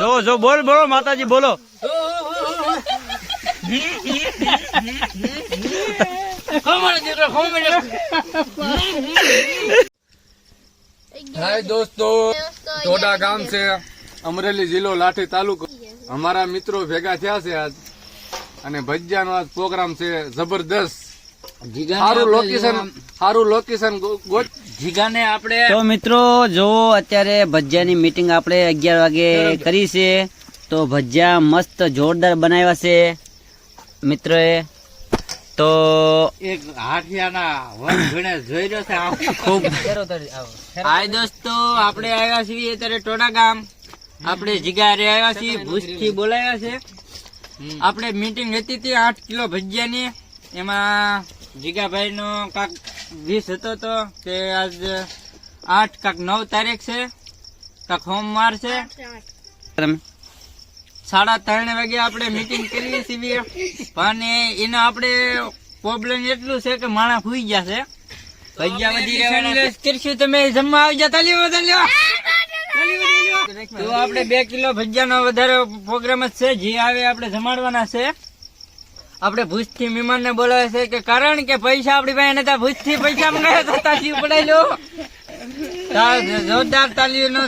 જો જો, બોલ, બોલો, માતાજી, બોલો. હાય દોસ્તો ટોડા ગામ છે. અમરેલી જિલ્લો લાઠી તાલુકો. અમારા મિત્રો ભેગા થયા છે આજ. અને ભજીયાનો આજ પ્રોગ્રામ છે, જબરદસ્ત. સારું લોકેશન સારું લોકેશન જીગાને આપણે તો મિત્રો જો અત્યારે ભજીયાની મીટિંગ આપણે અગિયાર વાગે કરી છે. તો ભજીયા મસ્ત જોરદાર બનાવ્યા છે મિત્રોએ. તો એક હાથિયાના જોઈ રહ્યો છે ખૂબ. હાય દોસ્તો આપણે આવ્યા છીએ અત્યારે ટોડા ગામ. આપણે જીગારે આવ્યા છીએ ભૂજથી બોલાવ્યા છે. આપણે મીટિંગ હતી હતી આઠ કિલો ભજીયાની. એમાં જીગાભાઈ નો કાક વીસ હતો તો તે આજ આઠ કાક નવ તારીખ છે કાક સોમવાર છે. સાડા ત્રણ વાગે આપણે મીટિંગ કરી છીએ. પણ એનો આપણે પ્રોબ્લેમ એટલું છે કે માણસ ફૂઈ ગયા છે. ભજીયા વધી રહેવાના કરશું તમે જમવા આવી જા તાલીઓ તાલીઓ તો આપણે બે કિલો ભજીયાનો વધારે પ્રોગ્રામ જ છે. જે આવે આપણે જમાડવાના છે. આપણે ભૂજથી મહેમાન ને બોલાવે છે કે કારણ કે પૈસા આપણી પાસે નતા ભુજ પૈસા મંગાવ્યા તો તાસી પડાઈ લો. જોરદાર તાલીઓ નો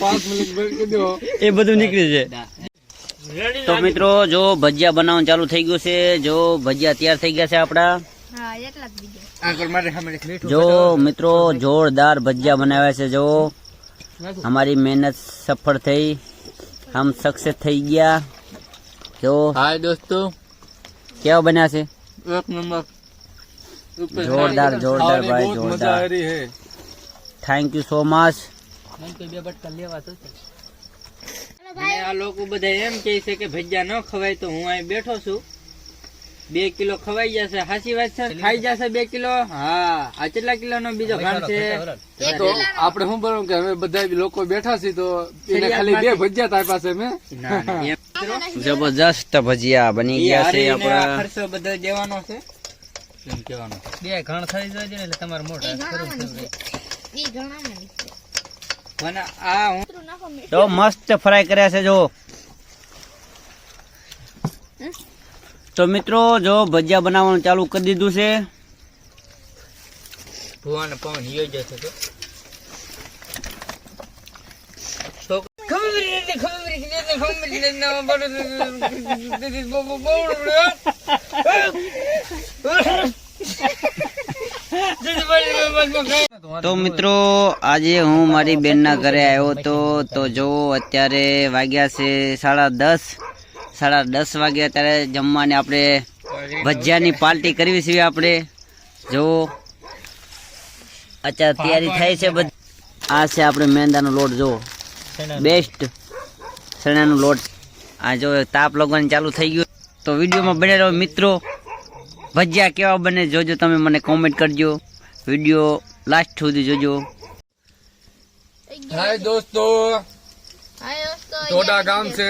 પાંચ મિનિટ બેસી દો એ બધું નીકળી છે તો મિત્રો જો ભજીયા બનાવવાનું ચાલુ થઈ ગયું છે જો ભજીયા તૈયાર થઈ ગયા છે આપણા. જો મિત્રો જોરદાર ભજીયા બનાવ્યા છે જો. અમારી મહેનત સફળ થઈ. આમ સક્સેસ થઈ ગયા. જો. હાય દોસ્તો. કેવા બન્યા છે? એક નંબર. જોરદાર જોરદાર ભાઈ જોરદાર. થેન્ક યુ સો મચ અને આ લોકો બધા એમ કહે છે કે ભજીયા ન ખવાય તો હું અહીં બેઠો છું. બે કિલો ખવાઈ જશે. સાચી વાત છે? ખાઈ જશે બે કિલો? હા. આ કેટલા કિલો નો બીજો ખાંડ છે? તો આપણે શું બનવું કે હવે બધા લોકો બેઠા છે તો એને ખાલી બે ભજીયા તારી પાસે મેં જબરજસ્ત ભજીયા બની ગયા છે આપણા. ખર્ચો બધો દેવાનો છે? એમ કહેવાનું? મને આ હું તો મસ્ત ફ્રાય કર્યા છે જો તો મિત્રો જો ભજીયા બનાવવાનું ચાલુ કરી દીધું છે. ભુવાને પવન તો. મિત્રો આજે હું મારી બેનના ઘરે આવ્યો તો તો જો અત્યારે વાગ્યા છે સાડા દસ. સાડા દસ વાગે અત્યારે જમવાની આપણે ભજીયાની પાર્ટી કરવી છે આપણે. જો અત્યારે તૈયારી થાય છે બધ આ છે આપણે મેંદાનો લોટ જો. બેસ્ટ ચણાનો લોટ. આ જો તાપ લગવાનું ચાલુ થઈ ગયું. તો વિડીયોમાં બને રહો મિત્રો. ભજીયા કેવા બને જોજો તમે મને કોમેન્ટ કરજો. વીડિયો લાસ્ટ સુધી જોજો. હાય દોસ્તો. ટોડા ગામ છે.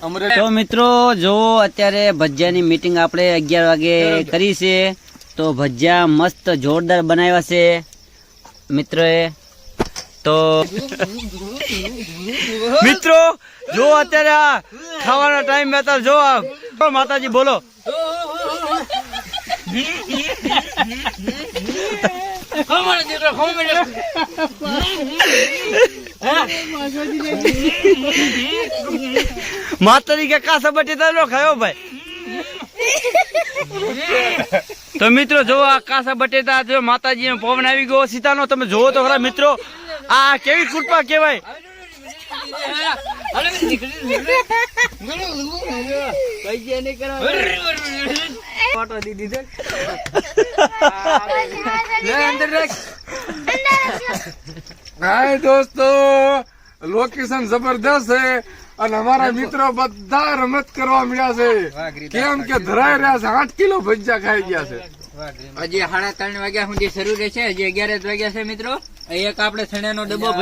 તો મિત્રો જો અત્યારે ભજીયાની મીટિંગ આપણે અગિયાર વાગે કરી છે. તો ભજીયા મસ્ત જોરદાર બનાવ્યા છે મિત્રોએ. તો મિત્રો જો અત્યારે આ ખાવાના ટાઈમ હતા જો આ માતાજી બોલો. દીકરો, ખમણ. માતાજી કે કાસા બટી નો ખાયો ભાઈ? તો મિત્રો જો આ કાસા બટેટા જો માતાજી પવન આવી ગયો સીતાનો તમે જોવો તો ખરા મિત્રો આ કેવી કૃપા કહેવાય. કરવા. ફોટો દી દીધો. લે, અંદર રાખ. હાય દોસ્તો લોકેશન જબરદસ્ત છે અને અમારા મિત્રો બધા રમત કરવા મળ્યા છે. કેમ કે ધરાઈ રહ્યા છે. આઠ કિલો ભજીયા ખાઈ ગયા છે. હજી સાડા ત્રણ વાગ્યા સુધી શરૂ રહેશે. હજી અગિયાર વાગ્યા છે મિત્રો. એક આપણે છણાનો ડબ્બો ભરી